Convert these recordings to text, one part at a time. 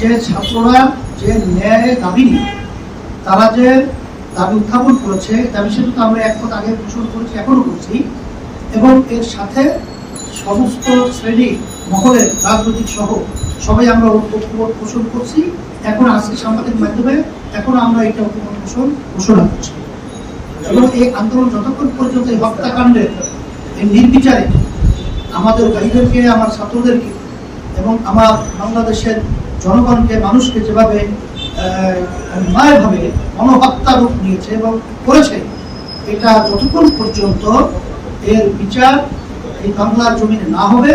যে ছাত্ররা যে ন্যায় দাবি, তারা যে দাবি উত্থাপন করেছে দাবি সেটা তো আমরা এক পথ আগে পোষণ করেছি, এখনও করছি। এবং এর সাথে সমস্ত শ্রেণি মহলের রাজনৈতিক সহ সবাই আমরা ঐক্যমত পোষণ করছি। এখন আজকে সাংবাদিক মাধ্যমে এখন আমরা এটা ঐক্যমত পোষণ ঘোষণা করছি। এবং এই আন্দোলন যতক্ষণ পর্যন্ত এই হত্যাকাণ্ডের এই নির্বিচারে আমাদের ভাইদেরকে আমার ছাত্রদেরকে এবং আমার বাংলাদেশের জনগণকে মানুষকে যেভাবে আহ, অন্যায়ভাবে গণহত্যা রূপ নিয়েছে এবং করেছে এটা যতক্ষণ পর্যন্ত এর বিচার এই বাংলার জমিনে না হবে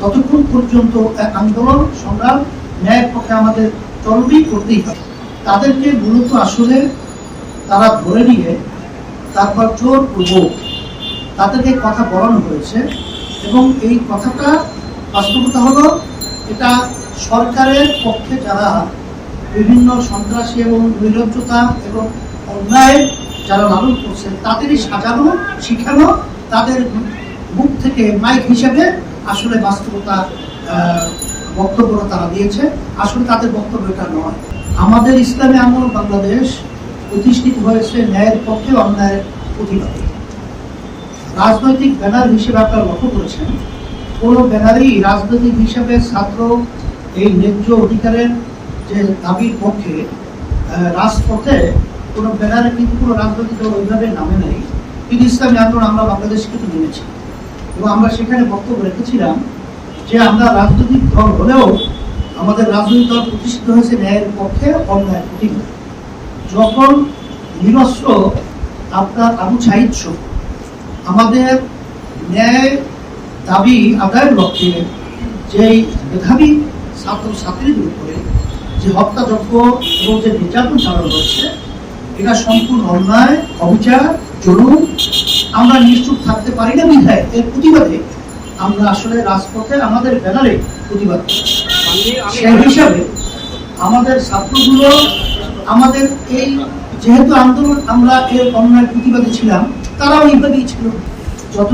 ততক্ষণ পর্যন্ত আন্দোলন সংগ্রাম ন্যায়ের পক্ষে আমাদের চরমই করতেই হবে। তাদেরকে মূলত আসলে তারা ধরে নিয়ে তারপর জোর পূর্বক তাদেরকে কথা বলানো হয়েছে এবং এই কথাটা বাস্তবতা হলো এটা সরকারের পক্ষে যারা বিভিন্ন সন্ত্রাসী এবং নির্লজ্জতা এবং অন্যায় যারা লালন করছে তাদেরই সাজানো, শিখানো, তাদের মুখ থেকে মাইক হিসেবে আসলে বাস্তবতা বক্তব্যটা তারা দিয়েছে। আসলে তাদের বক্তব্য এটা নয়। আমাদের ইসলামী আন্দোলন বাংলাদেশ প্রতিষ্ঠিত হয়েছে ন্যায়ের পক্ষে অন্যায়ের প্রতিবাদে রাজনৈতিক ব্যানার হিসেবে আপনারা লক্ষ্য করেছেন, কোনো ব্যানারই রাজনৈতিক হিসেবে ছাত্র এই ন্যায্য অধিকারের যে দাবির পক্ষে রাজপথে কোনো ব্যানারে কিন্তু কোনো রাজনৈতিক দল ওইভাবে নামে নেই। কিন্তু ইসলামী আন্দোলন আমরা বাংলাদেশে কিন্তু নেমেছি এবং আমরা সেখানে বক্তব্য রেখেছিলাম যে আমরা রাজনৈতিক দল হলেও আমাদের রাজনৈতিক দল প্রতিষ্ঠিত হয়েছে ন্যায়ের পক্ষে, অন্যায়ের প্রতিবাদে যখন নিরস্ত্র আপনার আবু সাহিদ সহ আমাদের ন্যায় দাবি আদায়ের লক্ষ্যে যেই মেধাবী ছাত্র ছাত্রীদের উপরে যে হত্যাযজ্ঞ এবং যে নির্যাতন চালানো হচ্ছে, এটা সম্পূর্ণ অন্যায়, অবিচার জরুর আমরা নিশ্চুপ থাকতে পারি না বিধায়। এর প্রতিবাদে আমরা আসলে রাজপথে আমাদের ব্যানারে প্রতিবাদ। সেই হিসাবে আমাদের ছাত্রগুলো, আমাদের এই যেহেতু আন্দোলন, আমরা এর অন্যায় প্রতিবাদী ছিলাম, তারাও এইভাবেই ছিল। যত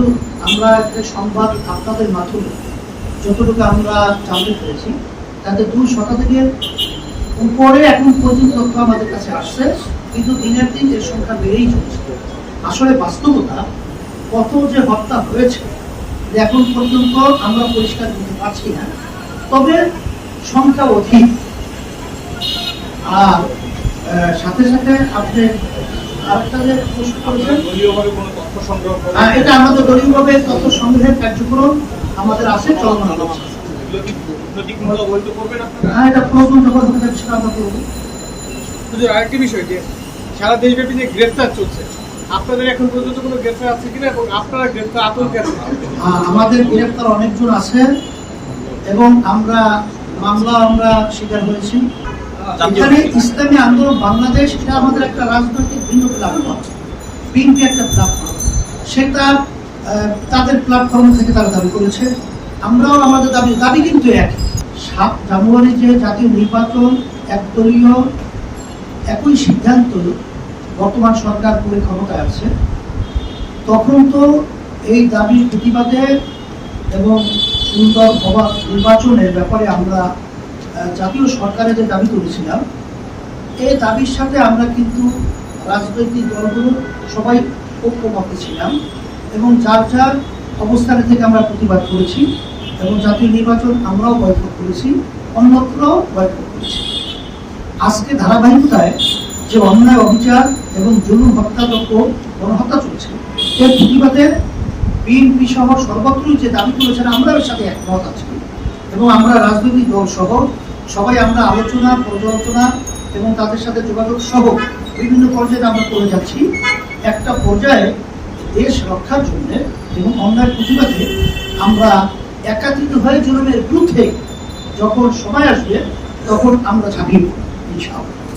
আমরা একটা সংবাদ আপনাদের মাধ্যমে যতটুকু আমরা জানতে পেরেছি তাতে দুই শতাধিকের উপরে এখন পর্যন্ত তথ্য আমাদের কাছে আসছে কিন্তু দিনের দিন এর সংখ্যা বেড়েই চলছে। আসলে বাস্তবতা কত যে হত্যা হয়েছে এখন পর্যন্ত আমরা পরিষ্কার দিতে পারছি না। তবে সংখ্যা অধিক। আর সাথে সাথে আপনি আরেকটা প্রশ্ন করেছেন? কোনো তথ্য সংগ্রহ এটা আমাদের দলীয়ভাবে তথ্য সংগ্রহের কার্যক্রম। আমাদের আছে চলমান হ্যাঁ এটা প্রয়োজন যখন হবে সেটা আমরা করব। শুধু আরেকটি বিষয় যে সারা দেশব্যাপী যে গ্রেফতার চলছে আপনাদের এখন পর্যন্ত কোনো গ্রেফতার আছে কিনা এবং আপনারা গ্রেফতার আতঙ্কে আছেন আমাদের গ্রেপ্তার অনেকজন আছে এবং আমরা মামলা আমরা শিকার হয়েছি এখানে ইসলামী আন্দোলন বাংলাদেশ এটা আমাদের একটা রাজনৈতিক ভিন্ন প্ল্যাটফর্ম। বিএনপি একটা প্ল্যাটফর্ম। সেটা তাদের প্ল্যাটফর্ম থেকে তারা দাবি করেছে। আমরাও আমাদের দাবি দাবি কিন্তু এক সাত জানুয়ারি যে জাতীয় নির্বাচন, একদলীয় একই সিদ্ধান্ত বর্তমান সরকার করে ক্ষমতায় আছে, তখন তো এই দাবির প্রতিবাদে এবং সুন্দর অবাধ নির্বাচনের ব্যাপারে আমরা জাতীয় সরকারের যে দাবি করেছিলাম, এই দাবির সাথে আমরা কিন্তু রাজনৈতিক দলগুলো সবাই ঐক্যমতে ছিলাম। এবং যার যার অবস্থানে থেকে আমরা প্রতিবাদ করেছি এবং জাতীয় নির্বাচন আমরাও বয়কট করেছি, অন্যত্রও বয়কট করেছি। আজকে ধারাবাহিকতায় যে অন্যায়, অবিচার এবং জুলুম হত্যাযজ্ঞ গণহত্যা চলছে, এর প্রতিবাদে বিএনপি সহ সর্বত্রই যে দাবি করেছেন আমরা এর সাথে একমত আছি। এবং আমরা রাজনৈতিক দল সহ সবাই আমরা আলোচনা, পর্যালোচনা এবং তাদের সাথে যোগাযোগ সহ বিভিন্ন পর্যায়ে আমরা করে যাচ্ছি। একটা পর্যায়ে দেশ রক্ষার জন্য এবং অন্যায় প্রতিবাদে আমরা একাত্রিত হয়ে জুলুমের বিরুদ্ধে যখন সময় আসবে, তখন আমরা ঝাঁপিয়ে পড়ব, ইনশাআল্লাহ।